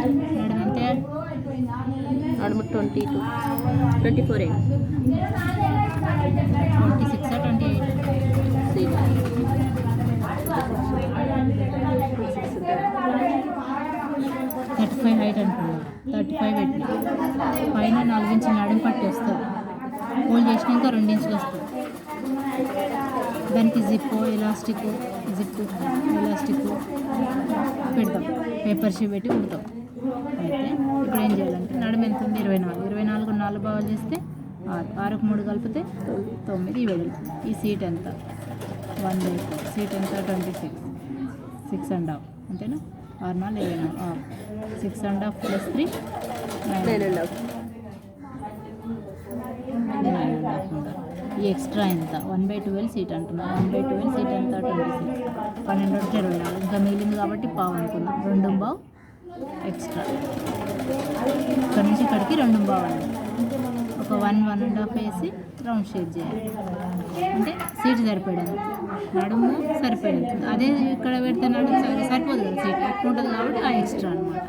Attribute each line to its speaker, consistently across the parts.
Speaker 1: Madam అంటే
Speaker 2: నడుము twenty two twenty four eight
Speaker 1: twenty six twenty eight.
Speaker 2: Seat
Speaker 1: thirty five height అనుకున్నాను thirty five eight పైన నాలుగు ఇంచులు నడుము పట్టి వస్తుంది హోల్డ్ చేసినాక రెండు ఇంచులు వస్తుంది దానికి జిప్ ఎలాస్టిక్ జిప్ ఎలాస్టిక్ పెడతాం. పేపర్ షీ పెట్టి కుడతాం ఇప్పుడు ఏం చేయాలంటే నడుము ఎంత ఉంది? ఇరవై నాలుగు. ఇరవై నాలుగు నాలుగు భాగాలు చేస్తే ఆరు. ఆరుకు మూడు కలిపితే తొమ్మిది. వెడల్పు. ఈ సీట్ ఎంత? One by four. సీట్ ఎంత? Twenty six. Six and half. అంతేనా? ఆరు నాలుగు ఇరవై నాలుగు. ఆరు. Six and half plus three. Nine.
Speaker 2: And half.
Speaker 1: Nine and half ఉండాలి. ఈ ఎక్స్ట్రా ఎంత? వన్ బై ట్వెల్వ్ సీట్ అంటున్నాం వన్ బై ట్వెల్వ్ సీట్ ఎంత? Twenty six. పన్నెండు ఇరవై నాలుగు. ఇంకా మిగిలింది కాబట్టి పావు అనుకుందాం రెండు బావు. ఎక్స్ట్రా. ఇక్కడ నుంచి ఇక్కడికి రెండు బావు ఒక వన్ వన్ అండ్ హాఫ్ వేసి రౌండ్ షేప్ చేయాలి. అంటే సీట్ సరిపడదు నడుము సరిపడదు అదే ఇక్కడ పెడితే నడుము సరి- సరిపోదు కదా సీట్. ఎక్కువ ఉంటుంది కాబట్టి ఆ ఎక్స్ట్రా అనమాట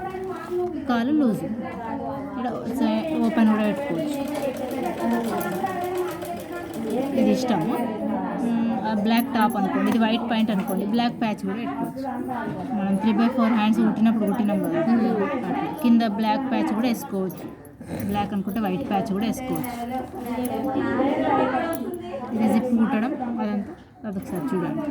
Speaker 1: కాలు లూజ్. ఇక్కడ ఓపెన్ కూడా పెట్టుకోవచ్చు. ఇది ఇష్టము. బ్లాక్ టాప్ అనుకోండి ఇది వైట్ పాయింట్ అనుకోండి బ్లాక్ ప్యాచ్ కూడా పెట్టుకోవచ్చు. మనం త్రీ బై ఫోర్ హ్యాండ్స్ కుట్టినప్పుడు కుట్టినాం కదా కింద బ్లాక్ ప్యాచ్ కూడా వేసుకోవచ్చు. బ్లాక్ అనుకుంటే వైట్ ప్యాచ్ కూడా వేసుకోవచ్చు. ఇది జిప్ కుట్టడం అదంతా అదొకసారి చూడండి.